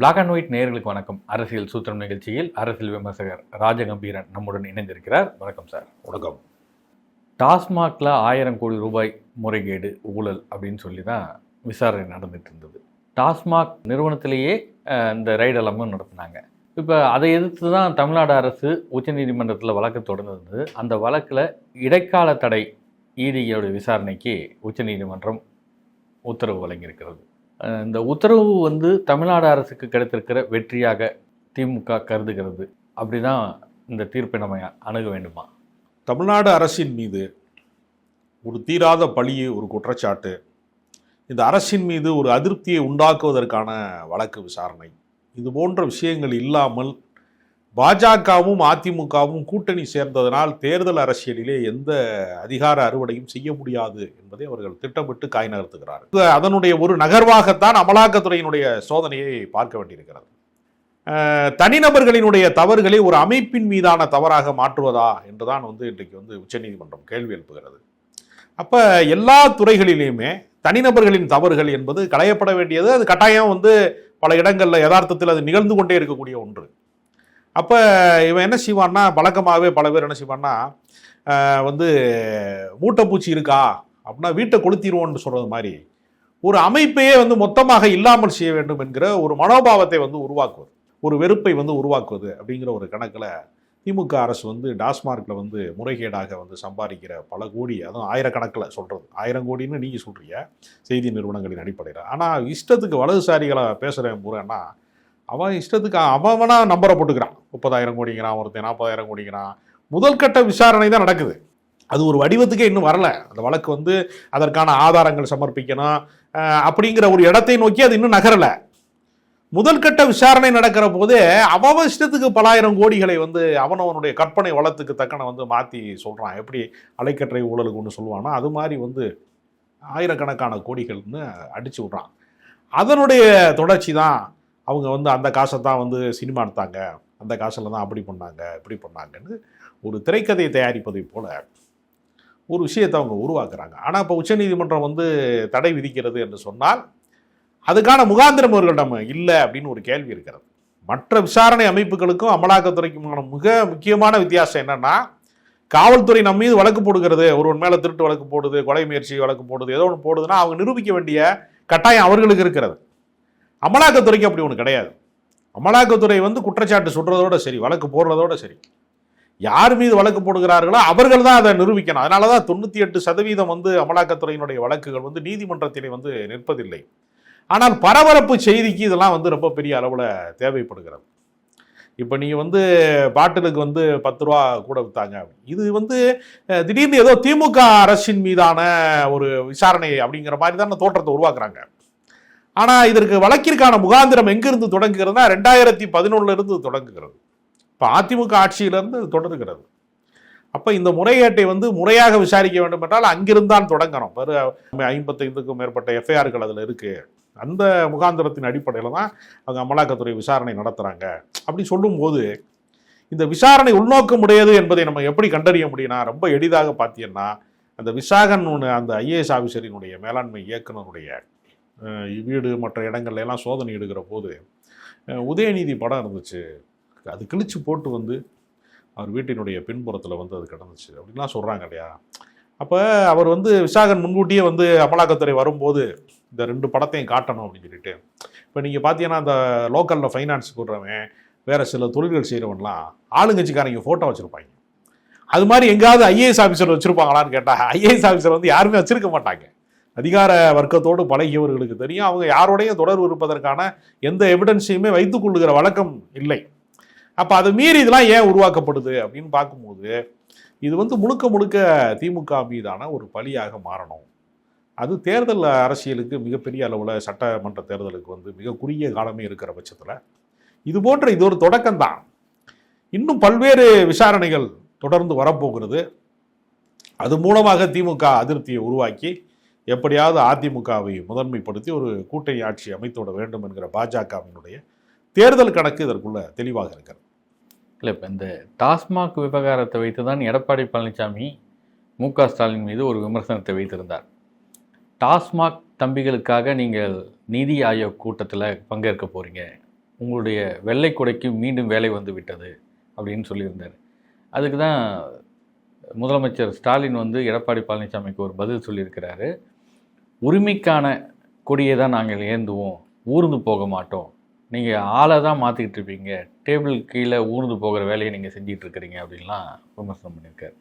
Black and white நேயர்களுக்கு வணக்கம். அரசியல் சூத்திரம் நிகழ்ச்சியில் அரசியல் விமர்சகர் ராஜகம்பீரன் நம்முடன் இணைந்திருக்கிறார். வணக்கம் சார். வணக்கம். டாஸ்மாகில் ஆயிரம் கோடி ரூபாய் முறைகேடு ஊழல் அப்படின்னு சொல்லி தான் விசாரணை நடந்துட்டு இருந்தது. டாஸ்மாக் நிறுவனத்திலேயே இந்த ரைடு எல்லாமே நடத்தினாங்க. இப்போ அதை எதிர்த்து தான் தமிழ்நாடு அரசு உச்சநீதிமன்றத்தில் வழக்கு தொடர்ந்தது அந்த வழக்கில் இடைக்கால தடை ஈடியோட விசாரணைக்கு உச்சநீதிமன்றம் உத்தரவு வழங்கியிருக்கிறது. இந்த உத்தரவு வந்து தமிழ்நாடு அரசுக்கு கிடைத்திருக்கிற வெற்றியாக திமுக கருதுகிறது. அப்படிதான் இந்த தீர்ப்பை நம்ம அணுக வேண்டுமா? தமிழ்நாடு அரசின் மீது ஒரு தீராத பழி ஒரு குற்றச்சாட்டு. இந்த அரசின் மீது ஒரு அதிருப்தியை உண்டாக்குவதற்கான வழக்கு விசாரணை. இது போன்ற விஷயங்கள் இல்லாமல் பாஜகவும் அதிமுகவும் கூட்டணி சேர்ந்ததனால் தேர்தல் அரசியலிலே எந்த அதிகார அறுவடையும் செய்ய முடியாது என்பதை அவர்கள் திட்டமிட்டு காய் நகர்த்துகிறார்கள். அதனுடைய ஒரு நகர்வாகத்தான் அமலாக்கத்துறையினுடைய சோதனையை பார்க்க வேண்டியிருக்கிறது. தனிநபர்களினுடைய தவறுகளை ஒரு அமைப்பின் மீதான தவறாக மாற்றுவதா என்றுதான் வந்து இன்றைக்கு வந்து உச்சநீதிமன்றம் கேள்வி எழுப்புகிறது. அப்போ எல்லா துறைகளிலையுமே தனிநபர்களின் தவறுகள் என்பது களையப்பட வேண்டியது. அது கட்டாயம் வந்து பல இடங்களில் யதார்த்தத்தில் அது நிகழ்ந்து கொண்டே இருக்கக்கூடிய ஒன்று. அப்போ இவன் என்ன செய்வான்னா பழக்கமாகவே பல பேர் என்ன செய்வான்னா வந்து மூட்டைப்பூச்சி இருக்கா அப்படின்னா வீட்டை கொளுத்திடுவோன்னு சொல்கிறது மாதிரி ஒரு அமைப்பையே வந்து மொத்தமாக இல்லாமல் செய்ய வேண்டும் என்கிற ஒரு மனோபாவத்தை வந்து உருவாக்குவது ஒரு வெறுப்பை வந்து உருவாக்குவது அப்படிங்கிற ஒரு கணக்கில் திமுக அரசு வந்து டாஸ்மார்க்கில் வந்து முறைகேடாக வந்து சம்பாதிக்கிற பல கோடி அதுவும் ஆயிரக்கணக்கில் சொல்கிறது ஆயிரம் கோடின்னு நீங்கள் சொல்கிறீங்க செய்தி நிறுவனங்களின் அடிப்படையில். ஆனால் இஷ்டத்துக்கு வலதுசாரிகளை பேசுகிறேன் முறைன்னா அவன் இஷ்டத்துக்கு அவனாக நம்பரை போட்டுக்கிறான். முப்பதாயிரம் கோடிங்கிறான் ஒருத்தன் நாற்பதாயிரம் கோடிங்கிறான். முதல் கட்ட விசாரணை தான் நடக்குது. அது ஒரு வடிவத்துக்கே இன்னும் வரல. அந்த வழக்கு வந்து அதற்கான ஆதாரங்கள் சமர்ப்பிக்கணும். அப்படிங்கிற ஒரு இடத்தை நோக்கி அது இன்னும் நகரலை. முதல் கட்ட விசாரணை நடக்கிற போது அவன் பலாயிரம் கோடிகளை வந்து அவனவனுடைய கற்பனை வளத்துக்கு தக்கன வந்து மாற்றி சொல்கிறான் எப்படி அலைக்கற்றை ஊழலுக்கு ஒன்று சொல்லுவானோ அது மாதிரி வந்து ஆயிரக்கணக்கான கோடிகள்னு அடிச்சு விட்றான். அதனுடைய தொடர்ச்சி தான் அவங்க வந்து அந்த காசை தான் வந்து சினிமா எடுத்தாங்க. அந்த காசில் தான் அப்படி பண்ணாங்க இப்படி பண்ணாங்கன்னு ஒரு திரைக்கதையை தயாரிப்பதை போல் ஒரு விஷயத்தை அவங்க உருவாக்குறாங்க. ஆனால் இப்போ உச்சநீதிமன்றம் வந்து தடை விதிக்கிறது என்று சொன்னால் அதுக்கான முகாந்திரம் அவர்களிடம் இல்லை அப்படின்னு ஒரு கேள்வி இருக்கிறது. மற்ற விசாரணை அமைப்புகளுக்கும் அமலாக்கத்துறைக்குமான மிக முக்கியமான வித்தியாசம் என்னென்னா காவல்துறை நம்ம மீது வழக்கு போடுகிறது. ஒருவன் மேலே திருட்டு வழக்கு போடுது கொலை முயற்சி வழக்கு போடுது ஏதோ ஒன்று போடுதுன்னா அவங்க நிரூபிக்க வேண்டிய கட்டாயம் அவர்களுக்கு இருக்கிறது. அமலாக்கத்துறைக்கு அப்படி ஒன்று கிடையாது. அமலாக்கத்துறை வந்து குற்றச்சாட்டு சொல்கிறதோட சரி வழக்கு போடுறதோட சரி. யார் மீது வழக்கு போடுகிறார்களோ அவர்கள் தான் அதை நிரூபிக்கணும். அதனால தான் தொண்ணூற்றி எட்டு சதவீதம் வந்து அமலாக்கத்துறையினுடைய வழக்குகள் வந்து நீதிமன்றத்திலே வந்து நிற்பதில்லை. ஆனால் பரபரப்பு செய்திக்கு இதெல்லாம் வந்து ரொம்ப பெரிய அளவில் தேவைப்படுகிறது. இப்போ நீங்கள் வந்து பாட்டிலுக்கு வந்து பத்து ரூபா கூட விற்றாங்க இது வந்து திடீர்னு ஏதோ திமுக அரசின் மீதான ஒரு விசாரணை அப்படிங்கிற மாதிரி தான் தோற்றத்தை உருவாக்குறாங்க. ஆனால் இதற்கு வழக்கிற்கான முகாந்திரம் எங்கிருந்து தொடங்குகிறதுனா ரெண்டாயிரத்தி பதினொன்னுல இருந்து தொடங்குகிறது. இப்போ அதிமுக ஆட்சியிலிருந்து தொடர்கிறது. அப்போ இந்த முறைகேட்டை வந்து முறையாக விசாரிக்க வேண்டும் என்றால் அங்கிருந்தான் தொடங்கணும். ஒரு ஐம்பத்தைந்துக்கும் மேற்பட்ட எஃப்ஐஆர்கள் அதில் இருக்கு. அந்த முகாந்திரத்தின் அடிப்படையில் தான் அவங்க அமலாக்கத்துறை விசாரணை நடத்துகிறாங்க அப்படி சொல்லும்போது இந்த விசாரணை உள்நோக்கம் உடையது என்பதை நம்ம எப்படி கண்டறிய முடியும்னா ரொம்ப எளிதாக பார்த்தீங்கன்னா அந்த விசாகன் ஒன்று அந்த ஐஏஎஸ் ஆஃபீஸரினுடைய மேலாண்மை இயக்குனருடைய வீடு மற்ற இடங்கள்ல எல்லாம் சோதனை எடுக்கிற போது உதயநிதி படம் இருந்துச்சு. அது கிழிச்சு போட்டு வந்து அவர் வீட்டினுடைய பின்புறத்தில் வந்து அது கிடந்துச்சு. அப்படின்லாம் சொல்கிறாங்க இல்லையா? அப்போ அவர் வந்து விசாகன் முன்கூட்டியே வந்து அமலாக்கத்துறை வரும்போது இந்த ரெண்டு படத்தையும் காட்டணும் அப்படின்னு சொல்லிட்டு இப்போ நீங்கள் பார்த்தீங்கன்னா அந்த லோக்கலில் ஃபைனான்ஸ் கொடுறவன் வேறு சில தொழில்கள் செய்கிறவன்லாம் ஆளுங்கட்சிக்காரங்க ஃபோட்டோ வச்சுருப்பாங்க. அது மாதிரி எங்கேயாவது ஐஏஎஸ் ஆஃபீஸர் வச்சுருப்பாங்களான்னு கேட்டால் ஐஏஎஸ் ஆஃபீஸர் வந்து யாருமே வச்சிருக்க மாட்டாங்க. அதிகார வர்க்கத்தோடு பழகியவர்களுக்கு தெரியும். அவங்க யாரோடையும் தொடர்பு இருப்பதற்கான எந்த எவிடன்ஸையுமே வைத்துக் கொள்ளுகிற வழக்கம் இல்லை. அப்போ அதை மீறி இதெல்லாம் ஏன் உருவாக்கப்படுது அப்படின்னு பார்க்கும்போது இது வந்து முழுக்க முழுக்க திமுக மீதான ஒரு பலியாக மாறணும். அது தேர்தல் அரசியலுக்கு மிகப்பெரிய அளவில் சட்டமன்ற தேர்தலுக்கு வந்து மிக குறுகிய காலமே இருக்கிற பட்சத்தில் இது போன்ற இது ஒரு தொடக்கம்தான் இன்னும் பல்வேறு விசாரணைகள் தொடர்ந்து வரப்போகிறது. அது மூலமாக திமுக அதிருப்தியை உருவாக்கி எப்படியாவது அதிமுகவை முதன்மைப்படுத்தி ஒரு கூட்டணி ஆட்சி அமைத்துவிட வேண்டும் என்கிற பாஜகவினுடைய தேர்தல் கணக்கு இதற்குள்ள தெளிவாக இருக்கிறது. இல்லை இப்போ இந்த டாஸ்மாக் விவகாரத்தை வைத்து தான் எடப்பாடி பழனிசாமி மு க ஸ்டாலின் மீது ஒரு விமர்சனத்தை வைத்திருந்தார். டாஸ்மாக் தம்பிகளுக்காக நீங்கள் நீதி ஆயோக் கூட்டத்தில் பங்கேற்க போகிறீங்க உங்களுடைய வெள்ளை கொடைக்கு மீண்டும் வேலை வந்து விட்டது அப்படின்னு சொல்லியிருந்தார். அதுக்கு தான் முதலமைச்சர் ஸ்டாலின் வந்து எடப்பாடி பழனிசாமிக்கு ஒரு பதில் சொல்லியிருக்கிறாரு. உரிமைக்கான கொடியை தான் நாங்கள் ஏந்துவோம். ஊர்ந்து போக மாட்டோம். நீங்கள் ஆளை தான் மாற்றிக்கிட்டு இருப்பீங்க. டேபிள் கீழே ஊர்ந்து போகிற வேலையை நீங்கள் செஞ்சிட்ருக்கிறீங்க அப்படின்லாம் விமர்சனம் பண்ணியிருக்கார்.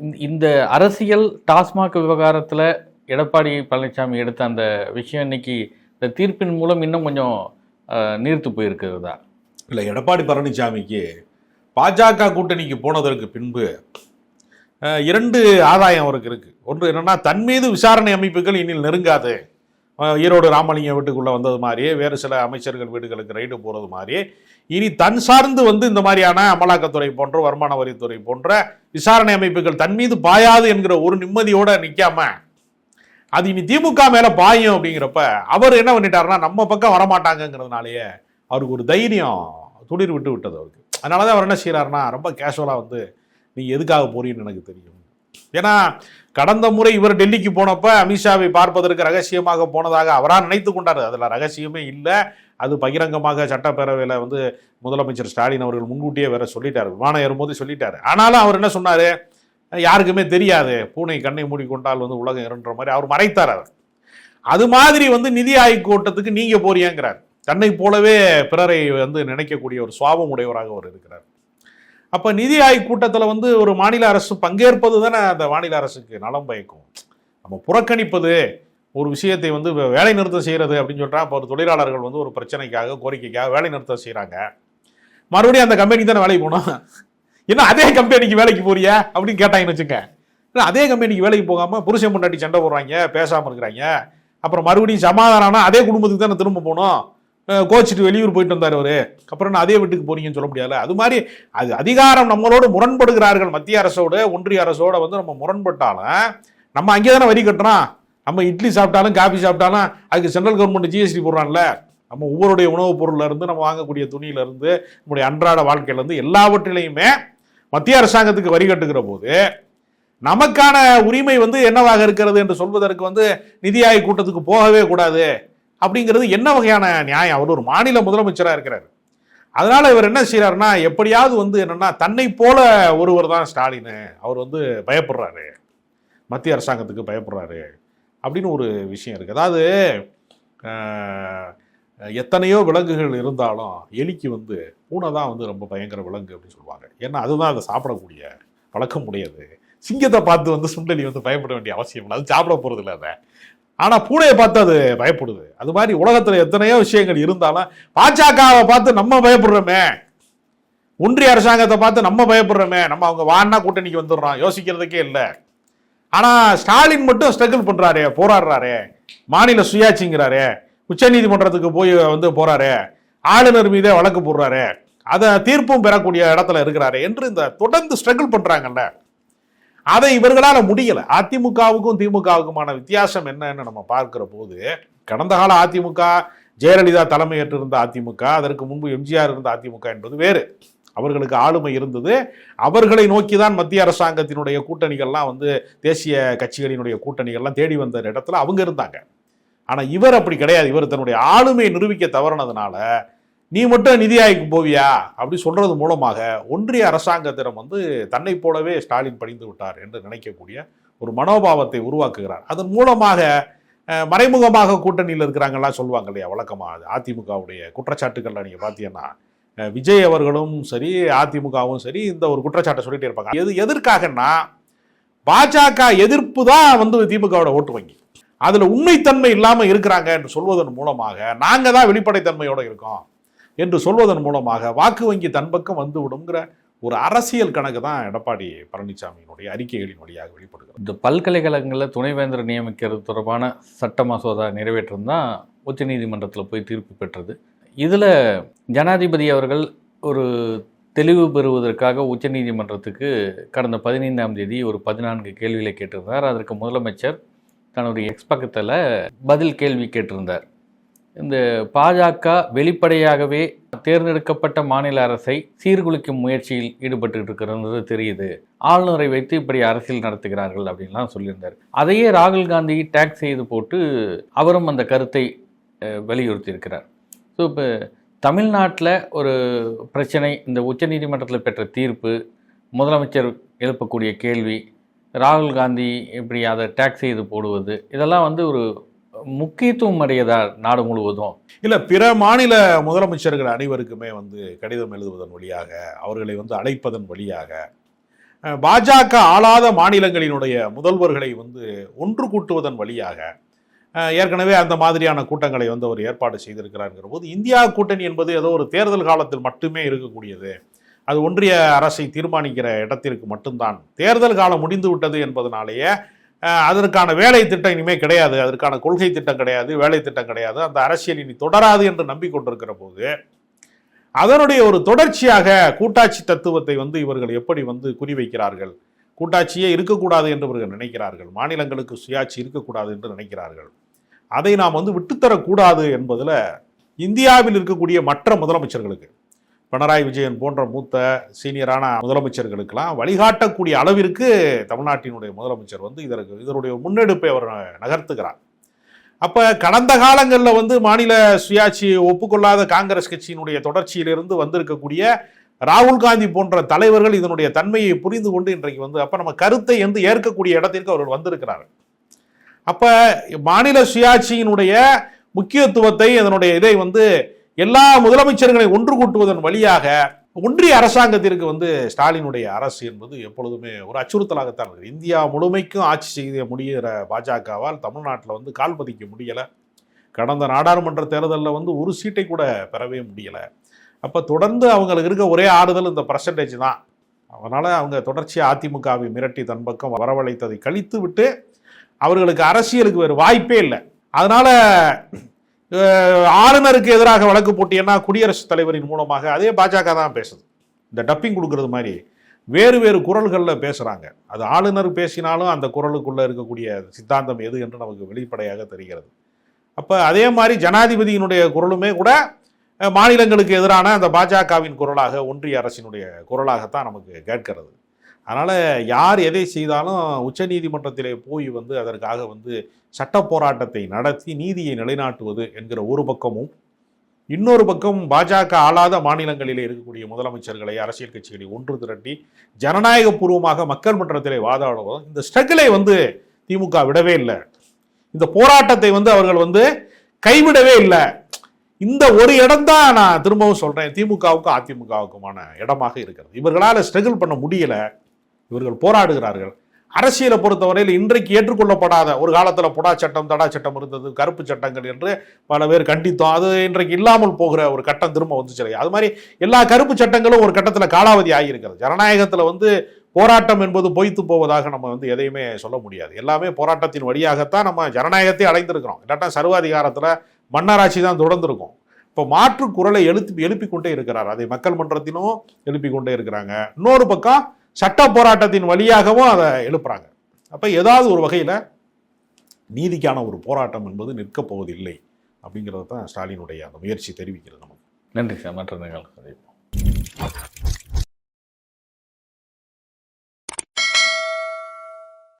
இந்த- இந்த அரசியல் டாஸ்மாக் விவகாரத்தில் எடப்பாடி பழனிசாமி எடுத்த அந்த விஷயம் இன்னைக்கு இந்த தீர்ப்பின் மூலம் இன்னும் கொஞ்சம் நீர்த்து போயிருக்கிறதா? இல்லை எடப்பாடி பழனிசாமிக்கு பாஜக கூட்டணிக்கு போனதற்கு பின்பு இரண்டு ஆதாயம் அவருக்கு இருக்குது ஒன்று என்னன்னா தன் மீது விசாரணை அமைப்புகள் இனில் நெருங்காது. ஈரோடு ராமலிங்கம் வீட்டுக்குள்ளே வந்தது மாதிரியே வேறு சில அமைச்சர்கள் வீடுகளுக்கு ரைடு போகிறது மாதிரியே இனி தன் சார்ந்து வந்து இந்த மாதிரியான அமலாக்கத்துறை போன்ற வருமான வரித்துறை போன்ற விசாரணை அமைப்புகள் தன் மீது பாயாது என்கிற ஒரு நிம்மதியோடு நிற்காமல் அது இனி திமுக மேலே பாயும் அப்படிங்கிறப்ப அவர் என்ன பண்ணிட்டாருன்னா நம்ம பக்கம் வரமாட்டாங்கங்கிறதுனாலயே அவருக்கு ஒரு தைரியம் துளிர் விட்டு விட்டது அவருக்கு. அதனால தான் அவர் என்ன செய்கிறாருன்னா ரொம்ப கேஷுவலாக வந்து நீ எதுக்காக போறீங்கன்னு எனக்கு தெரியும். ஏன்னா கடந்த முறை இவர் டெல்லிக்கு போனப்ப அமித்ஷாவை பார்ப்பதற்கு ரகசியமாக போனதாக அவராக நினைத்து கொண்டார் அதில் ரகசியமே இல்லை. அது பகிரங்கமாக சட்டப்பேரவையில் வந்து முதலமைச்சர் ஸ்டாலின் அவர்கள் முன்கூட்டியே வேற சொல்லிட்டார். விமானம் ஏறும்போது சொல்லிட்டார். ஆனாலும் அவர் என்ன சொன்னார்? யாருக்குமே தெரியாது. பூனை கண்ணை மூடிக்கொண்டால் வந்து உலகம் இருன்ற மாதிரி அவர் மறைத்தார் அவர். அது மாதிரி வந்து நிதி ஆய் கூட்டத்துக்கு நீங்கள் போறியாங்கிறார் தன்னை போலவே பிறரை வந்து நினைக்கக்கூடிய ஒரு சுவாபம் உடையவராக அவர் இருக்கிறார். அப்போ நிதி ஆயோக் கூட்டத்தில் வந்து ஒரு மாநில அரசு பங்கேற்பது தானே அந்த மாநில அரசுக்கு நலம் பயக்கும்? நம்ம புறக்கணிப்பது ஒரு விஷயத்தை வந்து வேலை நிறுத்தம் செய்கிறது அப்படின்னு சொல்றா. இப்போ ஒரு தொழிலாளர்கள் வந்து ஒரு பிரச்சனைக்காக கோரிக்கைக்காக வேலை நிறுத்தம் செய்கிறாங்க மறுபடியும் அந்த கம்பெனிக்கு தானே வேலைக்கு போகணும் என்ன அதே கம்பெனிக்கு வேலைக்கு போறியா? அப்படின்னு கேட்டாங்கன்னு வச்சுக்க இல்ல, அதே கம்பெனிக்கு வேலைக்கு போகாமல் புருஷன் முன்னாடி சண்டை போடுறாங்க பேசாமல் இருக்கிறாங்க. அப்புறம் மறுபடியும் சமாதானம்னா அதே குடும்பத்துக்கு தானே திரும்ப போகணும்? கோச்சிட்டு வெளியூர் போயிட்டு வந்தார் அவரு. அப்புறம் நான் அதே வீட்டுக்கு போறீங்கன்னு சொல்ல முடியாது அது மாதிரி அது அதிகாரம் நம்மளோடு முரண்படுகிறார்கள். மத்திய அரசோட ஒன்றிய அரசோட வந்து நம்ம முரண்பட்டாலும் நம்ம அங்கே தானே வரி கட்டுறோம். நம்ம இட்லி சாப்பிட்டாலும் காஃபி சாப்பிட்டாலும் அதுக்கு சென்ட்ரல் கவர்மெண்ட் ஜிஎஸ்டி போடுறான்ல. நம்ம ஒவ்வொருடைய உணவுப் பொருள்லேருந்து நம்ம வாங்கக்கூடிய துணியிலேருந்து நம்முடைய அன்றாட வாழ்க்கையிலேருந்து எல்லாவற்றிலையுமே மத்திய அரசாங்கத்துக்கு வரி கட்டுகிற போது நமக்கான உரிமை வந்து என்னவாக இருக்கிறது என்று சொல்வதற்கு வந்து நிதி ஆயோக் கூட்டத்துக்கு போகவே கூடாது. அப்படிங்கிறது என்ன வகையான நியாயம்? அவர் ஒரு மாநில முதலமைச்சராக இருக்கிறார். அதனால இவர் என்ன செய்கிறாருன்னா எப்படியாவது வந்து என்னன்னா தன்னை போல ஒருவர் தான் ஸ்டாலின். அவர் வந்து பயப்படுறாரு. மத்திய அரசாங்கத்துக்கு பயப்படுறாரு. அப்படின்னு ஒரு விஷயம் இருக்குது அதாவது எத்தனையோ விலங்குகள் இருந்தாலும் எலிக்கு வந்து பூனை தான் வந்து ரொம்ப பயங்கர விலங்கு அப்படின்னு சொல்லுவாங்க. ஏன்னா அதுதான் அதை சாப்பிடக்கூடிய பழக்கம் உடையது சிங்கத்தை பார்த்து வந்து சுண்டலி வந்து பயப்பட வேண்டிய அவசியம் இல்லை. அது சாப்பிட போகிறது இல்லை அதை. ஆனால் பூனையை பார்த்து அது பயப்படுது. அது மாதிரி உலகத்தில் எத்தனையோ விஷயங்கள் இருந்தாலும் பாஜகவை பார்த்து நம்ம பயப்படுறோமே. ஒன்றிய அரசாங்கத்தை பார்த்து நம்ம பயப்படுறோமே. நம்ம அவங்க வான்னா கூட்டணிக்கு வந்துடுறோம். யோசிக்கிறதுக்கே இல்லை. ஆனால் ஸ்டாலின் மட்டும் ஸ்ட்ரகிள் பண்ணுறாரு போராடுறாரு. மாநில சுயாட்சிங்கிறாரு. உச்சநீதிமன்றத்துக்கு போய் வந்து போகிறாரு ஆளுநர் மீதே வழக்கு போடுறாரு. அதை தீர்ப்பும் பெறக்கூடிய இடத்துல இருக்கிறாரு என்று இந்த தொடர்ந்து ஸ்ட்ரகிள் பண்ணுறாங்கல்ல அதை இவர்களால் முடியல. அதிமுகவுக்கும் திமுகவுக்குமான வித்தியாசம் என்னன்னு நம்ம பார்க்குற போது கடந்த கால அதிமுக ஜெயலலிதா தலைமையேற்றிருந்த அதிமுக அதற்கு முன்பு எம்ஜிஆர் இருந்த அதிமுக என்பது வேறு. அவர்களுக்கு ஆளுமை இருந்தது. அவர்களை நோக்கி தான் மத்திய அரசாங்கத்தினுடைய கூட்டணிகள்லாம் வந்து தேசிய கட்சிகளினுடைய கூட்டணிகள்லாம் தேடி வந்த இடத்துல அவங்க இருந்தாங்க. ஆனால் இவர் அப்படி கிடையாது. இவர் தன்னுடைய ஆளுமையை நிரூபிக்க தவறினதுனால நீ மட்டும் நிதி ஆயோக்கு போவியா? அப்படி சொல்றது மூலமாக ஒன்றிய அரசாங்கத்திடம் வந்து தன்னை போலவே ஸ்டாலின் படிந்து விட்டார் என்று நினைக்கக்கூடிய ஒரு மனோபாவத்தை உருவாக்குகிறார். அதன் மூலமாக மறைமுகமாக கூட்டணியில் இருக்கிறாங்கலாம் சொல்லுவாங்க இல்லையா வழக்கமாக அதிமுகவுடைய குற்றச்சாட்டுக்கள் நீங்கள் பார்த்தீங்கன்னா விஜய் அவர்களும் சரி அதிமுகவும் சரி இந்த ஒரு குற்றச்சாட்டை சொல்லிட்டே இருப்பாங்க. எது எதற்காகன்னா பாஜக எதிர்ப்பு தான் வந்து திமுகவோட ஓட்டு வங்கி. அதில் உண்மைத்தன்மை இல்லாமல் இருக்கிறாங்க என்று சொல்வதன் மூலமாக நாங்கள் தான் வெளிப்படைத்தன்மையோடு இருக்கோம். என்று சொல்வதன் மூலமாக வாக்கு வங்கி தன் பக்கம் வந்து விடுங்கிற ஒரு அரசியல் கணக்கு தான் எடப்பாடி பழனிசாமியினுடைய அறிக்கைகளின் வழியாக வெளிப்படுகிறது. இந்த பல்கலைக்கழகங்களில் துணைவேந்தர் நியமிக்கிறது தொடர்பான சட்ட மசோதா நிறைவேற்றம் தான் உச்சநீதிமன்றத்தில் போய் தீர்ப்பு பெற்றது. இதில் ஜனாதிபதி அவர்கள் ஒரு தெளிவு பெறுவதற்காக உச்சநீதிமன்றத்துக்கு கடந்த பதினைந்தாம் தேதி ஒரு பதினான்கு கேள்விகளை கேட்டிருந்தார். அதற்கு முதலமைச்சர் தன்னுடைய எக்ஸ் பக்கத்தில் பதில் கேள்வி கேட்டிருந்தார். இந்த பாஜக வெளிப்படையாகவே தேர்ந்தெடுக்கப்பட்ட மாநில அரசை சீர்குலைக்கும் முயற்சியில் ஈடுபட்டு இருக்கிறது தெரியுது. ஆளுநரை வைத்து இப்படி அரசியல் நடத்துகிறார்கள் அப்படின்லாம் சொல்லியிருந்தார். அதையே ராகுல் காந்தி டேக் செய்து போட்டு அவரும் அந்த கருத்தை வலியுறுத்தியிருக்கிறார். ஸோ இப்போ தமிழ்நாட்டில் ஒரு பிரச்சனை இந்த உச்சநீதிமன்றத்தில் பெற்ற தீர்ப்பு முதலமைச்சர் எழுப்பக்கூடிய கேள்வி ராகுல் காந்தி இப்படி அதை டேக்ஸ் செய்து போடுவது இதெல்லாம் வந்து ஒரு முக்கியத்துவம் அடையதா நாடு முழுவதும்? இல்லை பிற மாநில முதலமைச்சர்கள் அனைவருக்குமே வந்து கடிதம் எழுதுவதன் வழியாக அவர்களை வந்து அழைப்பதன் வழியாக பாஜக ஆளாத மாநிலங்களினுடைய முதல்வர்களை வந்து ஒன்று கூட்டுவதன் வழியாக ஏற்கனவே அந்த மாதிரியான கூட்டங்களை வந்து அவர் ஏற்பாடு செய்திருக்கிறாருங்கிற போது இந்தியா கூட்டணி என்பது ஏதோ ஒரு தேர்தல் காலத்தில் மட்டுமே இருக்கக்கூடியது. அது ஒன்றிய அரசை தீர்மானிக்கிற இடத்திற்கு மட்டும்தான். தேர்தல் காலம் முடிந்து விட்டது என்பதனாலேயே அதற்கான வேலை திட்டம் இனிமேல் கிடையாது. அதற்கான கொள்கை திட்டம் கிடையாது வேலை திட்டம் கிடையாது. அந்த அரசியல் இனி தொடராது என்று நம்பிக்கொண்டிருக்கிற போது அதனுடைய ஒரு தொடர்ச்சியாக கூட்டாட்சி தத்துவத்தை வந்து இவர்கள் எப்படி வந்து குறிவைக்கிறார்கள்? கூட்டாட்சியே இருக்கக்கூடாது என்று இவர்கள் நினைக்கிறார்கள். மாநிலங்களுக்கு சுயாட்சி இருக்கக்கூடாது என்று நினைக்கிறார்கள். அதை நாம் வந்து விட்டுத்தரக்கூடாது என்பதில் இந்தியாவில் இருக்கக்கூடிய மற்ற முதலமைச்சர்களுக்கு பினராயி விஜயன் போன்ற மூத்த சீனியரான முதலமைச்சர்களுக்கெல்லாம் வழிகாட்டக்கூடிய அளவிற்கு தமிழ்நாட்டினுடைய முதலமைச்சர் வந்து இதற்கு இதனுடைய முன்னெடுப்பை அவர் நகர்த்துகிறார். அப்போ கடந்த காலங்களில் வந்து மாநில சுயாட்சியை ஒப்புக்கொள்ளாத காங்கிரஸ் கட்சியினுடைய தொடர்ச்சியிலிருந்து வந்திருக்கக்கூடிய ராகுல் காந்தி போன்ற தலைவர்கள் இதனுடைய தன்மையை புரிந்து கொண்டு இன்றைக்கு வந்து அப்போ நம்ம கருத்தை வந்து ஏற்கக்கூடிய இடத்திற்கு அவர்கள் வந்திருக்கிறார்கள். அப்போ மாநில சுயாட்சியினுடைய முக்கியத்துவத்தை அதனுடைய இதை வந்து எல்லா முதலமைச்சர்களை ஒன்று கூட்டுவதன் வழியாக ஒன்றிய அரசாங்கத்திற்கு வந்து ஸ்டாலினுடைய அரசு என்பது எப்பொழுதுமே ஒரு அச்சுறுத்தலாகத்தான் இருக்குது. இந்தியா முழுமைக்கும் ஆட்சி செய்ய முடிகிற பாஜகவால் தமிழ்நாட்டில் வந்து கால் பதிக்க முடியலை. கடந்த நாடாளுமன்ற தேர்தலில் வந்து ஒரு சீட்டை கூட பெறவே முடியலை. அப்போ தொடர்ந்து அவங்களுக்கு இருக்க ஒரே ஆறுதல் இந்த பர்சன்டேஜ் தான். அதனால் அவங்க தொடர்ச்சியாக அதிமுகவை மிரட்டி தன் பக்கம் வரவழைத்ததை கழித்து விட்டு அவர்களுக்கு அரசியலுக்கு வேறு வாய்ப்பே இல்லை. அதனால் ஆளுநருக்கு எதிராக வழக்கு போட்டீங்கன்னா குடியரசுத் தலைவரின் மூலமாக அதே பாஜக தான் பேசுது. இந்த டப்பிங் கொடுக்கறது மாதிரி வேறு வேறு குரல்களில் பேசுகிறாங்க அது ஆளுநர் பேசினாலும் அந்த குரலுக்குள்ளே இருக்கக்கூடிய சித்தாந்தம் எது என்று நமக்கு வெளிப்படையாக தெரிகிறது. அப்போ அதே மாதிரி ஜனாதிபதியினுடைய குரலுமே கூட மாநிலங்களுக்கு எதிரான அந்த பாஜகவின் குரலாக ஒன்றிய அரசினுடைய குரலாகத்தான் நமக்கு கேட்கிறது. அதனால் யார் எதை செய்தாலும் உச்சநீதிமன்றத்திலே போய் வந்து அதற்காக வந்து சட்ட போராட்டத்தை நடத்தி நீதியை நிலைநாட்டுவது என்கிற ஒரு பக்கமும் இன்னொரு பக்கம் பாஜக ஆளாத மாநிலங்களிலே இருக்கக்கூடிய முதலமைச்சர்களை அரசியல் கட்சிகளை ஒன்று திரட்டி ஜனநாயகபூர்வமாக மக்கள் மன்றத்திலே வாதாடுவதும் இந்த ஸ்ட்ரகிளை வந்து திமுக விடவே இல்லை. இந்த போராட்டத்தை வந்து அவர்கள் வந்து கைவிடவே இல்லை. இந்த ஒரு இடம் தான் நான் திரும்பவும் சொல்கிறேன் திமுகவுக்கும் அதிமுகவுக்குமான இடமாக இருக்கிறது. இவர்களால் ஸ்ட்ரகிள் பண்ண முடியலை. இவர்கள் போராடுகிறார்கள். அரசியலை பொறுத்தவரையில் இன்றைக்கு ஏற்றுக்கொள்ளப்படாத ஒரு காலத்தில் புடா சட்டம் தடா சட்டம் இருந்தது கருப்பு சட்டங்கள் என்று பல பேர் கண்டித்தோம். அது இன்றைக்கு இல்லாமல் போகிற ஒரு கட்டம் திரும்ப வந்துச்சு அது மாதிரி எல்லா கருப்பு சட்டங்களும் ஒரு கட்டத்தில் காலாவதி ஆகியிருக்கிறது. ஜனநாயகத்தில் வந்து போராட்டம் என்பது பொய்த்து போவதாக நம்ம வந்து எதையுமே சொல்ல முடியாது. எல்லாமே போராட்டத்தின் வழியாகத்தான் நம்ம ஜனநாயகத்தை அடைந்திருக்கிறோம். இல்லாட்டா சர்வாதிகாரத்தில் மன்னராட்சி தான் தொடர்ந்துருக்கும். இப்போ மாற்று குரலை எழுப்பி எழுப்பிக்கொண்டே இருக்கிறார். அதை மக்கள் மன்றத்திலும் எழுப்பிக்கொண்டே இருக்கிறாங்க. இன்னொரு பக்கம் சட்ட போராட்டத்தின் வழியாகவும் அதை எழுப்புறாங்க. அப்போ ஏதாவது ஒரு வகையில் நீதிக்கான ஒரு போராட்டம் என்பது நிற்கப் போவதில்லை அப்படிங்கிறது தான் ஸ்டாலினுடைய அந்த முயற்சி தெரிவிக்கிறது நமக்கு. நன்றி சார். மற்ற நிகழ்ச்சி